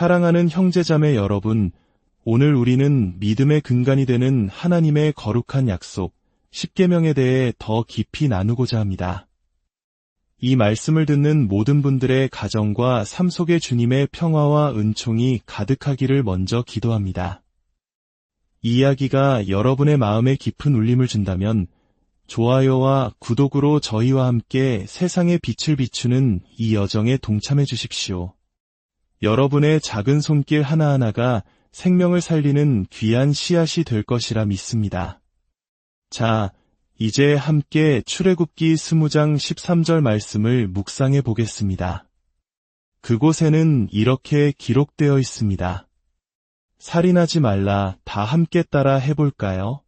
사랑하는 형제자매 여러분, 오늘 우리는 믿음의 근간이 되는 하나님의 거룩한 약속, 10계명에 대해 더 깊이 나누고자 합니다. 이 말씀을 듣는 모든 분들의 가정과 삶 속에 주님의 평화와 은총이 가득하기를 먼저 기도합니다. 이 이야기가 여러분의 마음에 깊은 울림을 준다면 좋아요와 구독으로 저희와 함께 세상의 빛을 비추는 이 여정에 동참해 주십시오. 여러분의 작은 손길 하나하나가 생명을 살리는 귀한 씨앗이 될 것이라 믿습니다. 자, 이제 함께 출애굽기 20장 13절 말씀을 묵상해 보겠습니다. 그곳에는 이렇게 기록되어 있습니다. 살인하지 말라 다 함께 따라 해볼까요?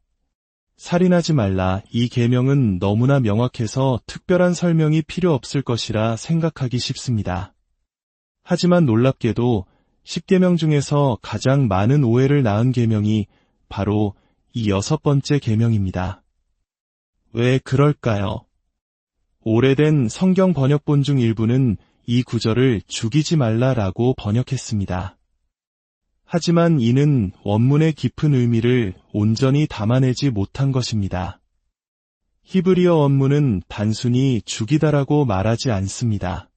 살인하지 말라 이 계명은 너무나 명확해서 특별한 설명이 필요 없을 것이라 생각하기 쉽습니다. 하지만 놀랍게도 10계명 중에서 가장 많은 오해를 낳은 계명이 바로 이 여섯 번째 계명입니다. 왜 그럴까요? 오래된 성경 번역본 중 일부는 이 구절을 죽이지 말라라고 번역했습니다. 하지만 이는 원문의 깊은 의미를 온전히 담아내지 못한 것입니다. 히브리어 원문은 단순히 죽이다라고 말하지 않습니다.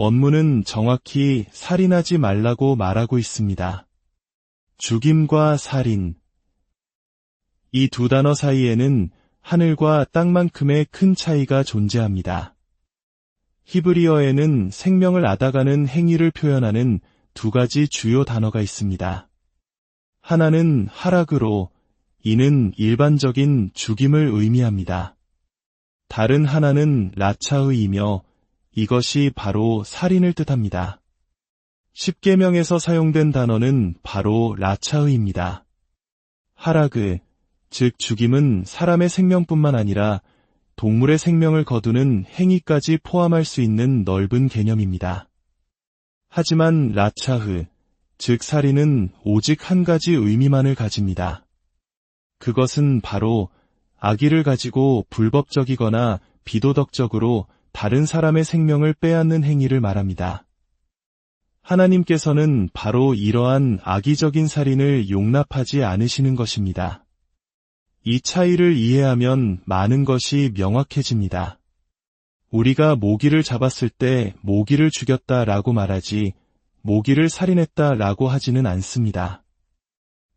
원문은 정확히 살인하지 말라고 말하고 있습니다. 죽임과 살인. 이 두 단어 사이에는 하늘과 땅만큼의 큰 차이가 존재합니다. 히브리어에는 생명을 앗아가는 행위를 표현하는 두 가지 주요 단어가 있습니다. 하나는 하락으로 이는 일반적인 죽임을 의미합니다. 다른 하나는 라차의이며 이것이 바로 살인을 뜻합니다. 십계명에서 사용된 단어는 바로 라차의입니다. 하라그, 즉 죽임은 사람의 생명뿐만 아니라 동물의 생명을 거두는 행위까지 포함할 수 있는 넓은 개념입니다. 하지만 라차흐, 즉 살인은 오직 한 가지 의미만을 가집니다. 그것은 바로 아기를 가지고 불법적이거나 비도덕적으로 다른 사람의 생명을 빼앗는 행위를 말합니다. 하나님께서는 바로 이러한 악의적인 살인을 용납하지 않으시는 것입니다. 이 차이를 이해하면 많은 것이 명확해집니다. 우리가 모기를 잡았을 때 모기를 죽였다 라고 말하지 모기를 살인했다 라고 하지는 않습니다.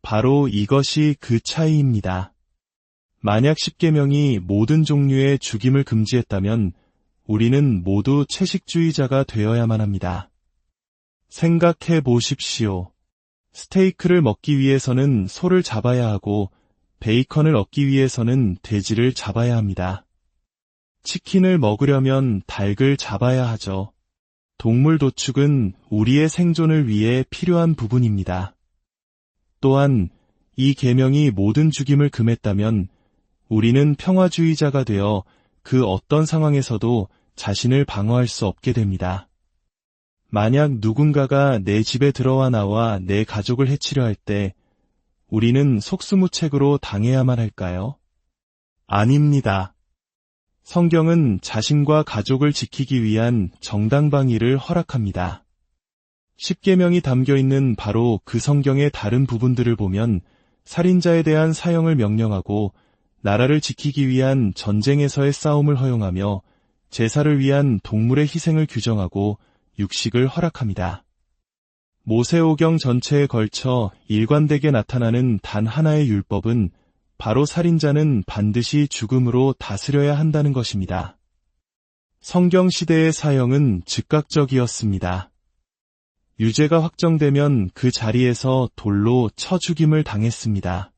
바로 이것이 그 차이입니다. 만약 십계명이 모든 종류의 죽임을 금지했다면 우리는 모두 채식주의자가 되어야만 합니다. 생각해 보십시오. 스테이크를 먹기 위해서는 소를 잡아야 하고 베이컨을 얻기 위해서는 돼지를 잡아야 합니다. 치킨을 먹으려면 닭을 잡아야 하죠. 동물 도축은 우리의 생존을 위해 필요한 부분입니다. 또한 이 계명이 모든 죽임을 금했다면 우리는 평화주의자가 되어 그 어떤 상황에서도 자신을 방어할 수 없게 됩니다. 만약 누군가가 내 집에 들어와 나와 내 가족을 해치려 할 때 우리는 속수무책으로 당해야만 할까요? 아닙니다. 성경은 자신과 가족을 지키기 위한 정당방위를 허락합니다. 십계명이 담겨 있는 바로 그 성경의 다른 부분들을 보면 살인자에 대한 사형을 명령하고 나라를 지키기 위한 전쟁에서의 싸움을 허용하며 제사를 위한 동물의 희생을 규정하고 육식을 허락합니다. 모세오경 전체에 걸쳐 일관되게 나타나는 단 하나의 율법은 바로 살인자는 반드시 죽음으로 다스려야 한다는 것입니다. 성경 시대의 사형은 즉각적이었습니다. 유죄가 확정되면 그 자리에서 돌로 쳐 죽임을 당했습니다.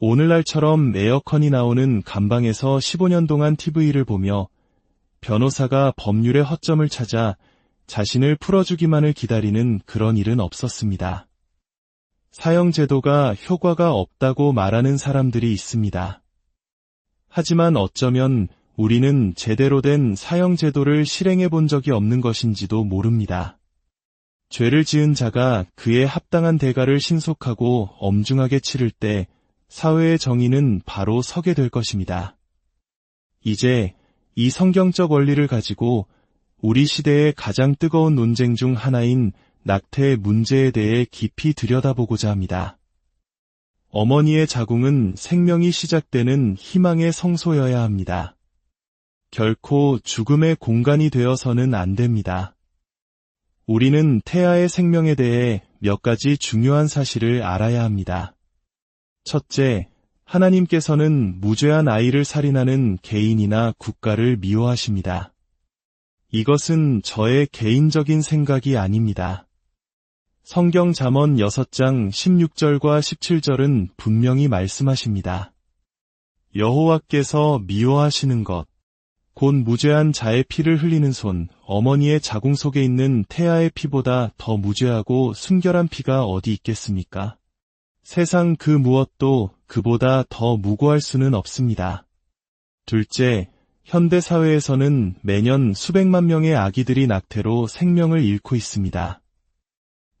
오늘날처럼 에어컨이 나오는 감방에서 15년 동안 TV를 보며 변호사가 법률의 허점을 찾아 자신을 풀어주기만을 기다리는 그런 일은 없었습니다. 사형제도가 효과가 없다고 말하는 사람들이 있습니다. 하지만 어쩌면 우리는 제대로 된 사형제도를 실행해 본 적이 없는 것인지도 모릅니다. 죄를 지은 자가 그에 합당한 대가를 신속하고 엄중하게 치를 때 사회의 정의는 바로 서게 될 것입니다. 이제 이 성경적 원리를 가지고 우리 시대의 가장 뜨거운 논쟁 중 하나인 낙태의 문제에 대해 깊이 들여다보고자 합니다. 어머니의 자궁은 생명이 시작되는 희망의 성소여야 합니다. 결코 죽음의 공간이 되어서는 안 됩니다. 우리는 태아의 생명에 대해 몇 가지 중요한 사실을 알아야 합니다. 첫째, 하나님께서는 무죄한 아이를 살인하는 개인이나 국가를 미워하십니다. 이것은 저의 개인적인 생각이 아닙니다. 성경 잠언 6장 16절과 17절은 분명히 말씀하십니다. 여호와께서 미워하시는 것, 곧 무죄한 자의 피를 흘리는 손, 어머니의 자궁 속에 있는 태아의 피보다 더 무죄하고 순결한 피가 어디 있겠습니까? 세상 그 무엇도 그보다 더 무고할 수는 없습니다. 둘째, 현대 사회에서는 매년 수백만 명의 아기들이 낙태로 생명을 잃고 있습니다.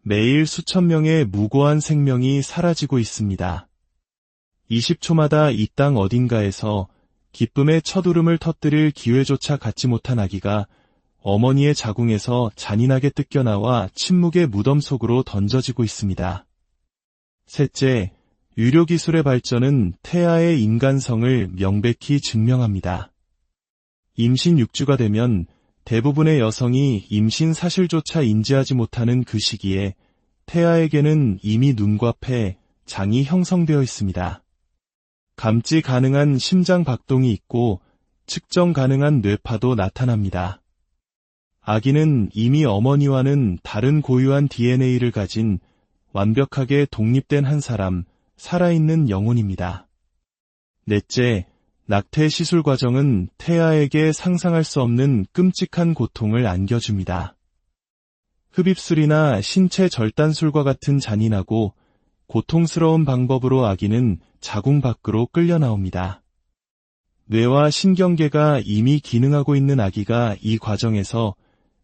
매일 수천 명의 무고한 생명이 사라지고 있습니다. 20초마다 이 땅 어딘가에서 기쁨의 첫 울음을 터뜨릴 기회조차 갖지 못한 아기가 어머니의 자궁에서 잔인하게 뜯겨나와 침묵의 무덤 속으로 던져지고 있습니다. 셋째, 유료 기술의 발전은 태아의 인간성을 명백히 증명합니다. 임신 6주가 되면 대부분의 여성이 임신 사실조차 인지하지 못하는 그 시기에 태아에게는 이미 눈과 폐, 장이 형성되어 있습니다. 감지 가능한 심장 박동이 있고 측정 가능한 뇌파도 나타납니다. 아기는 이미 어머니와는 다른 고유한 DNA를 가진 완벽하게 독립된 한 사람, 살아있는 영혼입니다. 넷째, 낙태 시술 과정은 태아에게 상상할 수 없는 끔찍한 고통을 안겨줍니다. 흡입술이나 신체 절단술과 같은 잔인하고 고통스러운 방법으로 아기는 자궁 밖으로 끌려 나옵니다. 뇌와 신경계가 이미 기능하고 있는 아기가 이 과정에서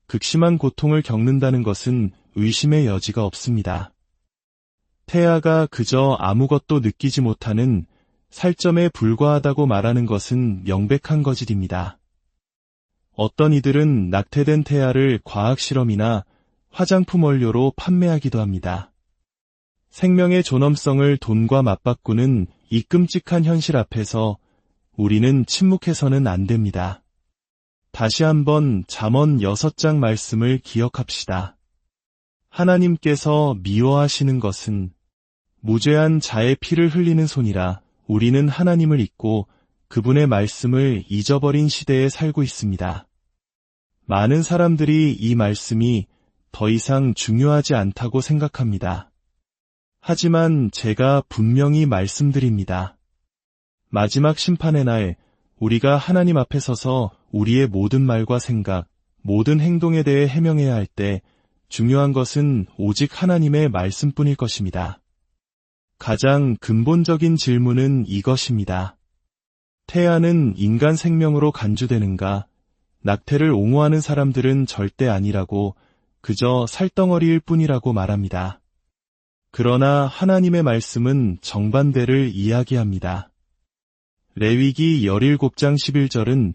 극심한 고통을 겪는다는 것은 의심의 여지가 없습니다. 태아가 그저 아무것도 느끼지 못하는 살점에 불과하다고 말하는 것은 명백한 거짓입니다. 어떤 이들은 낙태된 태아를 과학실험이나 화장품 원료로 판매하기도 합니다. 생명의 존엄성을 돈과 맞바꾸는 이 끔찍한 현실 앞에서 우리는 침묵해서는 안 됩니다. 다시 한번 잠언 6장 말씀을 기억합시다. 하나님께서 미워하시는 것은 무죄한 자의 피를 흘리는 손이라 우리는 하나님을 잊고 그분의 말씀을 잊어버린 시대에 살고 있습니다. 많은 사람들이 이 말씀이 더 이상 중요하지 않다고 생각합니다. 하지만 제가 분명히 말씀드립니다. 마지막 심판의 날 우리가 하나님 앞에 서서 우리의 모든 말과 생각, 모든 행동에 대해 해명해야 할 때 중요한 것은 오직 하나님의 말씀뿐일 것입니다. 가장 근본적인 질문은 이것입니다. 태아는 인간 생명으로 간주되는가? 낙태를 옹호하는 사람들은 절대 아니라고 그저 살덩어리일 뿐이라고 말합니다. 그러나 하나님의 말씀은 정반대를 이야기합니다. 레위기 17장 11절은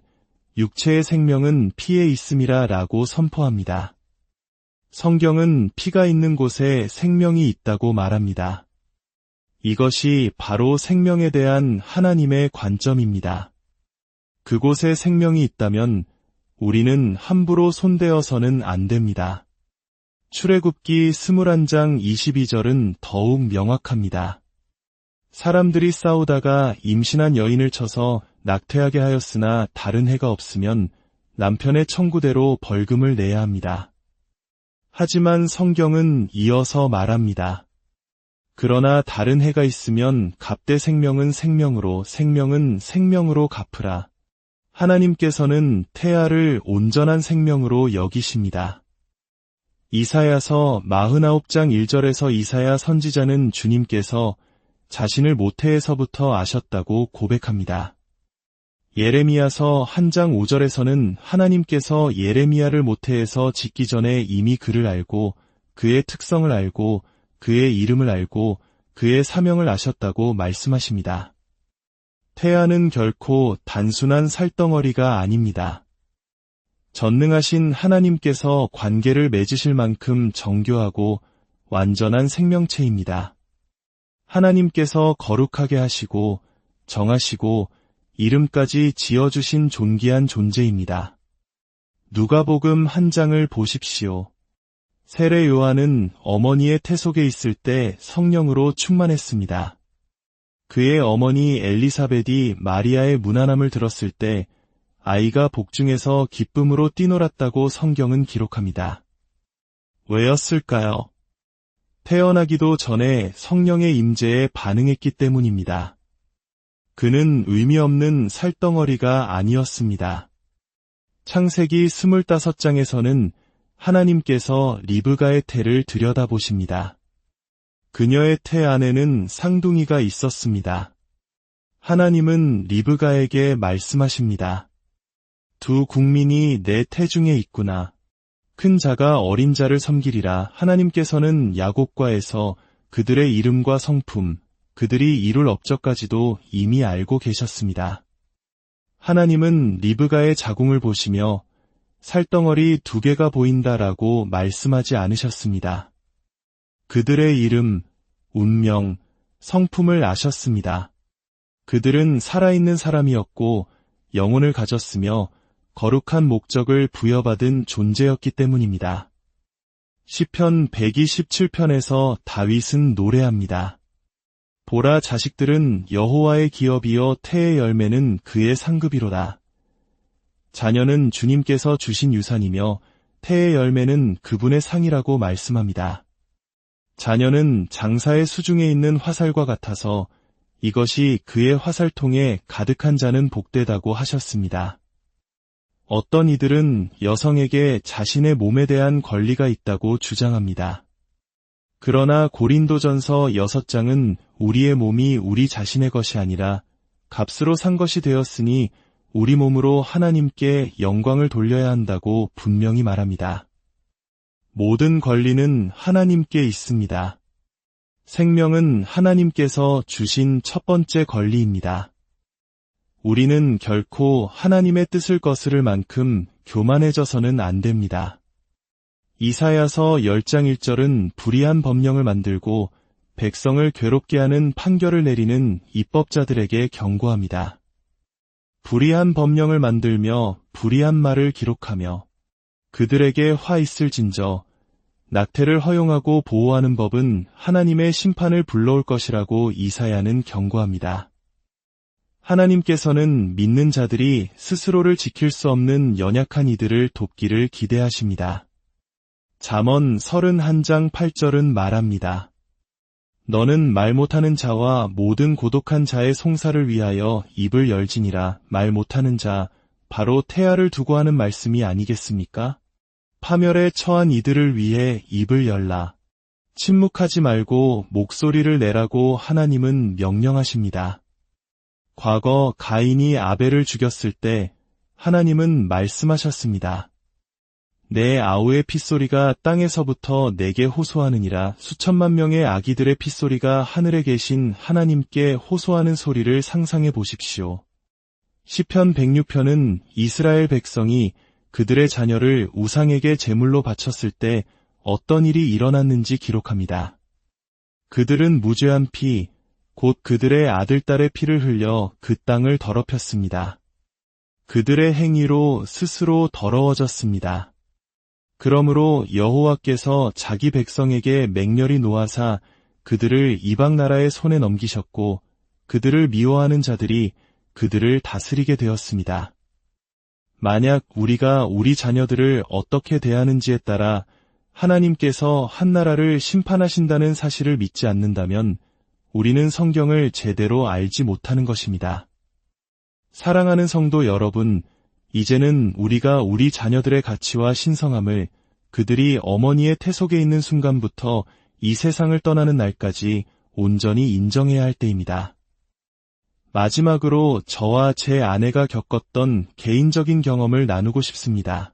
육체의 생명은 피에 있음이라 라고 선포합니다. 성경은 피가 있는 곳에 생명이 있다고 말합니다. 이것이 바로 생명에 대한 하나님의 관점입니다. 그곳에 생명이 있다면 우리는 함부로 손대어서는 안 됩니다. 출애굽기 21장 22절은 더욱 명확합니다. 사람들이 싸우다가 임신한 여인을 쳐서 낙태하게 하였으나 다른 해가 없으면 남편의 청구대로 벌금을 내야 합니다. 하지만 성경은 이어서 말합니다. 그러나 다른 해가 있으면 갑대 생명은 생명으로 생명은 생명으로 갚으라. 하나님께서는 태아를 온전한 생명으로 여기십니다. 이사야서 49장 1절에서 이사야 선지자는 주님께서 자신을 모태에서부터 아셨다고 고백합니다. 예레미야서 한 장 5절에서는 하나님께서 예레미야를 모태에서 짓기 전에 이미 그를 알고 그의 특성을 알고 그의 이름을 알고 그의 사명을 아셨다고 말씀하십니다. 태아는 결코 단순한 살덩어리가 아닙니다. 전능하신 하나님께서 관계를 맺으실 만큼 정교하고 완전한 생명체입니다. 하나님께서 거룩하게 하시고 정하시고 이름까지 지어주신 존귀한 존재입니다. 누가복음 한 장을 보십시오. 세례 요한은 어머니의 태속에 있을 때 성령으로 충만했습니다. 그의 어머니 엘리사벳이 마리아의 무난함을 들었을 때 아이가 복중에서 기쁨으로 뛰놀았다고 성경은 기록합니다. 왜였을까요? 태어나기도 전에 성령의 임재에 반응했기 때문입니다. 그는 의미 없는 살덩어리가 아니었습니다. 창세기 25장에서는 하나님께서 리브가의 태를 들여다보십니다. 그녀의 태 안에는 상둥이가 있었습니다. 하나님은 리브가에게 말씀하십니다. 두 국민이 내 태 중에 있구나. 큰 자가 어린 자를 섬기리라 하나님께서는 야곱과에서 그들의 이름과 성품, 그들이 이룰 업적까지도 이미 알고 계셨습니다. 하나님은 리브가의 자궁을 보시며 살덩어리 두 개가 보인다라고 말씀하지 않으셨습니다. 그들의 이름, 운명, 성품을 아셨습니다. 그들은 살아있는 사람이었고 영혼을 가졌으며 거룩한 목적을 부여받은 존재였기 때문입니다. 시편 127편에서 다윗은 노래합니다. 보라 자식들은 여호와의 기업이여 태의 열매는 그의 상급이로다. 자녀는 주님께서 주신 유산이며 태의 열매는 그분의 상이라고 말씀합니다. 자녀는 장사의 수중에 있는 화살과 같아서 이것이 그의 화살통에 가득한 자는 복되다고 하셨습니다. 어떤 이들은 여성에게 자신의 몸에 대한 권리가 있다고 주장합니다. 그러나 고린도전서 6장은 우리의 몸이 우리 자신의 것이 아니라 값으로 산 것이 되었으니 우리 몸으로 하나님께 영광을 돌려야 한다고 분명히 말합니다. 모든 권리는 하나님께 있습니다. 생명은 하나님께서 주신 첫 번째 권리입니다. 우리는 결코 하나님의 뜻을 거스를 만큼 교만해져서는 안 됩니다. 이사야서 10장 1절은 불의한 법령을 만들고 백성을 괴롭게 하는 판결을 내리는 입법자들에게 경고합니다. 불의한 법령을 만들며 불의한 말을 기록하며 그들에게 화 있을 진저 낙태를 허용하고 보호하는 법은 하나님의 심판을 불러올 것이라고 이사야는 경고합니다. 하나님께서는 믿는 자들이 스스로를 지킬 수 없는 연약한 이들을 돕기를 기대하십니다. 잠언 31장 8절은 말합니다. 너는 말 못하는 자와 모든 고독한 자의 송사를 위하여 입을 열지니라 말 못하는 자 바로 태아를 두고 하는 말씀이 아니겠습니까? 파멸에 처한 이들을 위해 입을 열라. 침묵하지 말고 목소리를 내라고 하나님은 명령하십니다. 과거 가인이 아벨을 죽였을 때 하나님은 말씀하셨습니다. 내 아우의 핏소리가 땅에서부터 내게 호소하느니라 수천만 명의 아기들의 핏소리가 하늘에 계신 하나님께 호소하는 소리를 상상해 보십시오. 시편 106편은 이스라엘 백성이 그들의 자녀를 우상에게 제물로 바쳤을 때 어떤 일이 일어났는지 기록합니다. 그들은 무죄한 피, 곧 그들의 아들딸의 피를 흘려 그 땅을 더럽혔습니다. 그들의 행위로 스스로 더러워졌습니다. 그러므로 여호와께서 자기 백성에게 맹렬히 놓아사 그들을 이방 나라의 손에 넘기셨고 그들을 미워하는 자들이 그들을 다스리게 되었습니다. 만약 우리가 우리 자녀들을 어떻게 대하는지에 따라 하나님께서 한 나라를 심판하신다는 사실을 믿지 않는다면 우리는 성경을 제대로 알지 못하는 것입니다. 사랑하는 성도 여러분, 이제는 우리가 우리 자녀들의 가치와 신성함을 그들이 어머니의 태속에 있는 순간부터 이 세상을 떠나는 날까지 온전히 인정해야 할 때입니다. 마지막으로 저와 제 아내가 겪었던 개인적인 경험을 나누고 싶습니다.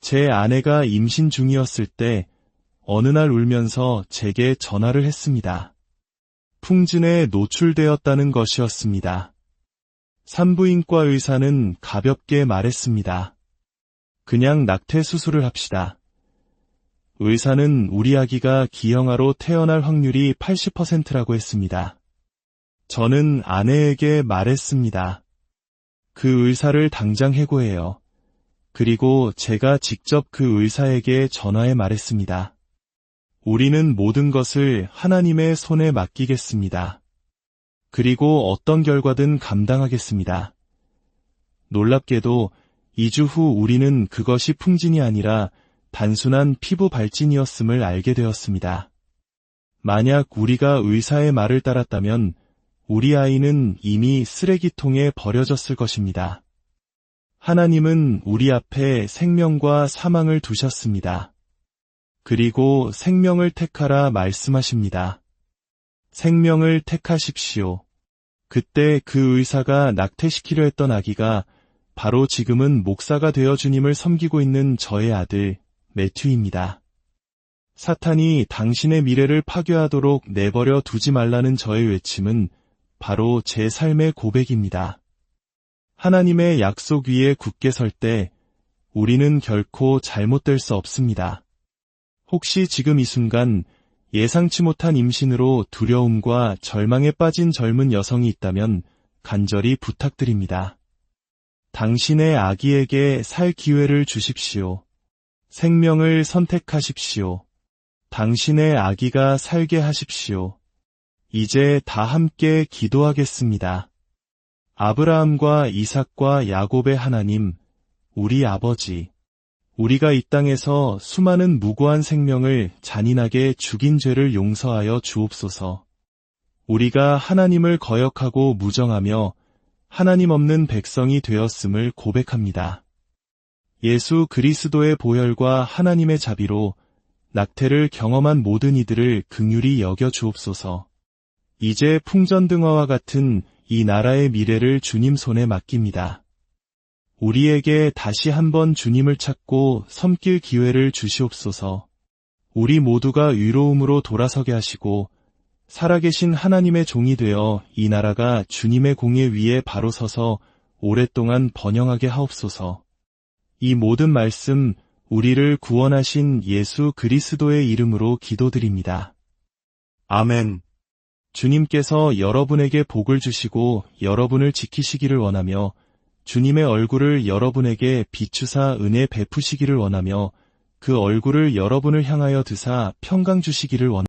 제 아내가 임신 중이었을 때 어느 날 울면서 제게 전화를 했습니다. 풍진에 노출되었다는 것이었습니다. 산부인과 의사는 가볍게 말했습니다. 그냥 낙태 수술을 합시다. 의사는 우리 아기가 기형아로 태어날 확률이 80%라고 했습니다. 저는 아내에게 말했습니다. 그 의사를 당장 해고해요. 그리고 제가 직접 그 의사에게 전화해 말했습니다. 우리는 모든 것을 하나님의 손에 맡기겠습니다. 그리고 어떤 결과든 감당하겠습니다. 놀랍게도 2주 후 우리는 그것이 풍진이 아니라 단순한 피부 발진이었음을 알게 되었습니다. 만약 우리가 의사의 말을 따랐다면 우리 아이는 이미 쓰레기통에 버려졌을 것입니다. 하나님은 우리 앞에 생명과 사망을 두셨습니다. 그리고 생명을 택하라 말씀하십니다. 생명을 택하십시오. 그때 그 의사가 낙태시키려 했던 아기가 바로 지금은 목사가 되어 주님을 섬기고 있는 저의 아들 매튜입니다. 사탄이 당신의 미래를 파괴하도록 내버려 두지 말라는 저의 외침은 바로 제 삶의 고백입니다. 하나님의 약속 위에 굳게 설 때 우리는 결코 잘못될 수 없습니다. 혹시 지금 이 순간 예상치 못한 임신으로 두려움과 절망에 빠진 젊은 여성이 있다면 간절히 부탁드립니다. 당신의 아기에게 살 기회를 주십시오. 생명을 선택하십시오. 당신의 아기가 살게 하십시오. 이제 다 함께 기도하겠습니다. 아브라함과 이삭과 야곱의 하나님, 우리 아버지, 우리가 이 땅에서 수많은 무고한 생명을 잔인하게 죽인 죄를 용서하여 주옵소서. 우리가 하나님을 거역하고 무정하며 하나님 없는 백성이 되었음을 고백합니다. 예수 그리스도의 보혈과 하나님의 자비로 낙태를 경험한 모든 이들을 긍휼히 여겨 주옵소서. 이제 풍전등화와 같은 이 나라의 미래를 주님 손에 맡깁니다. 우리에게 다시 한번 주님을 찾고 섬길 기회를 주시옵소서. 우리 모두가 위로움으로 돌아서게 하시고 살아계신 하나님의 종이 되어 이 나라가 주님의 공예 위에 바로 서서 오랫동안 번영하게 하옵소서. 이 모든 말씀 우리를 구원하신 예수 그리스도의 이름으로 기도드립니다. 아멘. 주님께서 여러분에게 복을 주시고 여러분을 지키시기를 원하며 주님의 얼굴을 여러분에게 비추사 은혜 베푸시기를 원하며 그 얼굴을 여러분을 향하여 드사 평강 주시기를 원합니다.